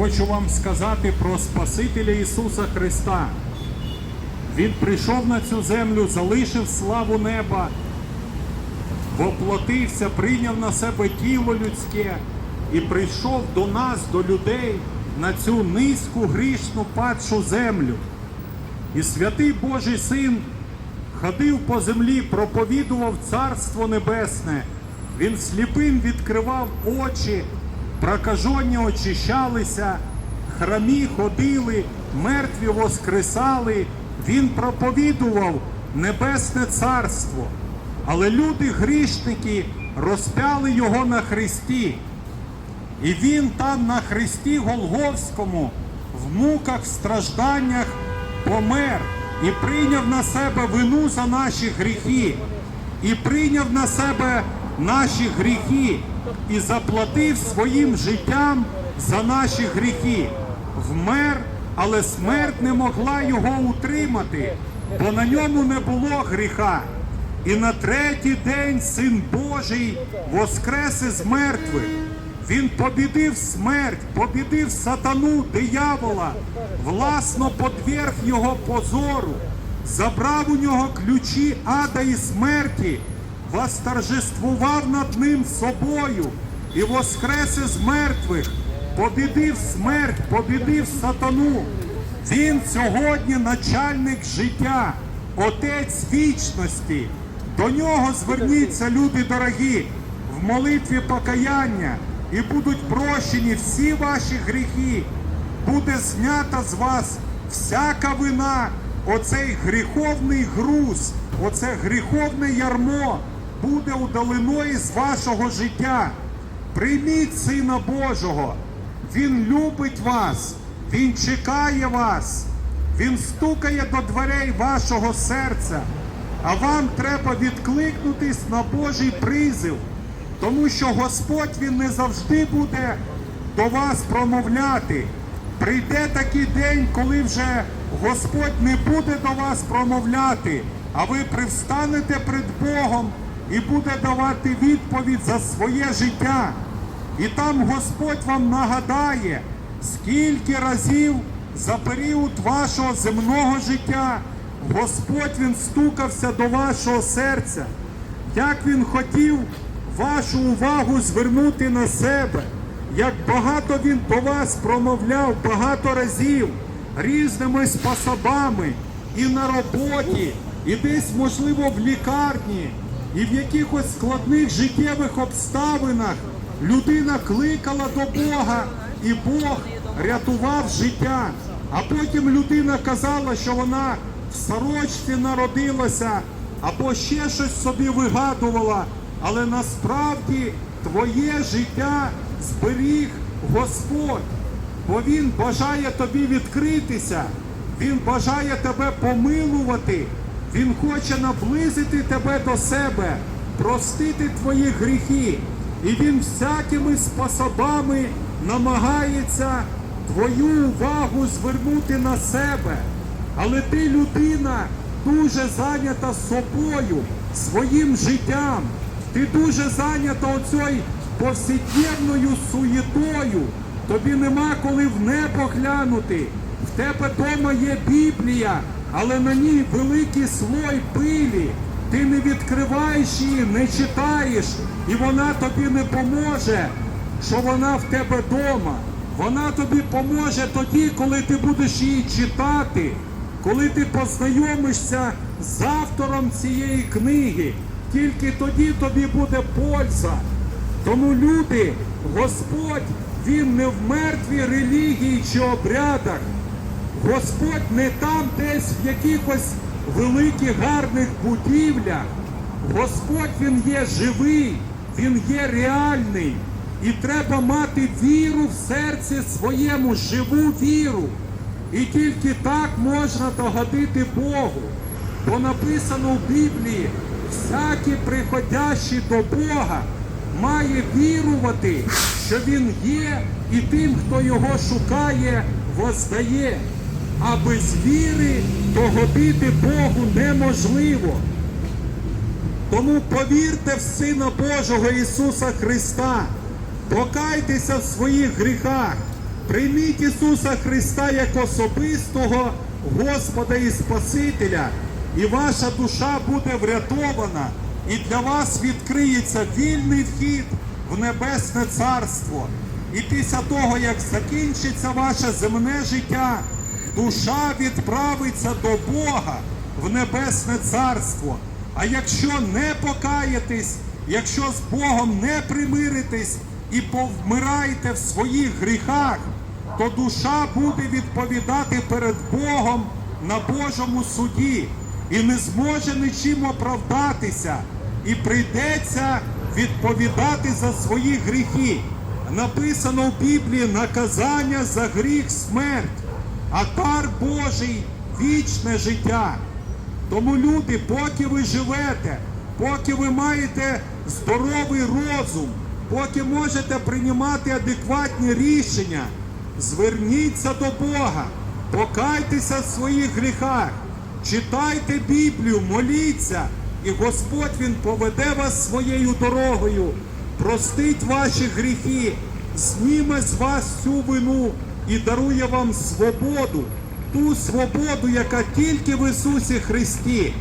Хочу вам сказати про Спасителя Ісуса Христа. Він прийшов на цю землю, залишив славу неба, воплотився, прийняв на себе тіло людське і прийшов до нас, до людей, на цю низьку грішну падшу землю. І святий Божий Син ходив по землі, проповідував Царство Небесне. Він сліпим відкривав очі, прокажені очищалися, храмі ходили, мертві воскресали. Він проповідував Небесне Царство. Але люди грішники розпяли його на хресті. І він там на хресті Голговському, в муках, в стражданнях помер і прийняв на себе вину за наші гріхи, і прийняв на себе наші гріхи, і заплатив своїм життям за наші гріхи. Вмер, але смерть не могла його утримати, бо на ньому не було гріха. І на третій день Син Божий воскрес із мертвих. Він побідив смерть, побідив сатану, диявола, власно подверг його позору, забрав у нього ключі ада і смерті, восторжествував над ним собою і воскрес із мертвих, побідив смерть, побідив сатану. Він сьогодні начальник життя, отець вічності. До нього зверніться, люди дорогі, в молитві покаяння і будуть прощені всі ваші гріхи. Буде знята з вас всяка вина, оцей гріховний груз, оце гріховне ярмо буде удалено із вашого життя. Прийміть Сина Божого. Він любить вас, Він чекає вас, Він стукає до дверей вашого серця. А вам треба відкликнутись на Божий призив, тому що Господь Він не завжди буде до вас промовляти. Прийде такий день, коли вже Господь не буде до вас промовляти, а ви привстанете перед Богом і буде давати відповідь за своє життя. І там Господь вам нагадає, скільки разів за період вашого земного життя Господь Він стукався до вашого серця, як Він хотів вашу увагу звернути на себе, як багато Він до вас промовляв багато разів різними способами і на роботі, і десь, можливо, в лікарні, і в якихось складних життєвих обставинах людина кликала до Бога, і Бог рятував життя. А потім людина казала, що вона в сорочці народилася або ще щось собі вигадувала, але насправді твоє життя зберіг Господь, бо Він бажає тобі відкритися, Він бажає тебе помилувати, Він хоче наблизити тебе до себе, простити твої гріхи. І він всякими способами намагається твою увагу звернути на себе. Але ти людина дуже зайнята собою, своїм життям. Ти дуже зайнята оцею повсякденною суєтою. Тобі нема коли в небо глянути. В тебе вдома є Біблія, але на ній великий слой пилі. Ти не відкриваєш її, не читаєш, і вона тобі не поможе, що вона в тебе вдома. Вона тобі поможе тоді, коли ти будеш її читати, коли ти познайомишся з автором цієї книги. Тільки тоді тобі буде польза. Тому люди, Господь, Він не в мертвій релігії чи обрядах. Господь не там десь в якихось великих гарних будівлях. Господь Він є живий, Він є реальний. І треба мати віру в серці своєму, живу віру. І тільки так можна догодити Богу. Бо написано в Біблії, всякий приходящий до Бога має вірувати, що Він є, і тим, хто його шукає, воздає. А без віри догодити Богу неможливо. Тому повірте в Сина Божого Ісуса Христа, покайтеся в своїх гріхах, Прийміть Ісуса Христа як особистого Господа і Спасителя, і ваша душа буде врятована, і для вас відкриється вільний вхід в Небесне Царство. І після того, як закінчиться ваше земне життя, душа відправиться до Бога в Небесне Царство. А якщо не покаєтесь, якщо з Богом не примиритесь і повмираєте в своїх гріхах, то душа буде відповідати перед Богом на Божому суді і не зможе нічим оправдатися, і прийдеться відповідати за свої гріхи. Написано в Біблії наказання за гріх смерть, а дар Божий вічне життя. Тому люди, поки ви живете, поки ви маєте здоровий розум, поки можете приймати адекватні рішення, зверніться до Бога, покайтеся в своїх гріхах, читайте Біблію, моліться, і Господь Він поведе вас своєю дорогою, простить ваші гріхи, зніме з вас цю вину і дарує вам свободу, ту свободу, яка тільки в Ісусі Христі.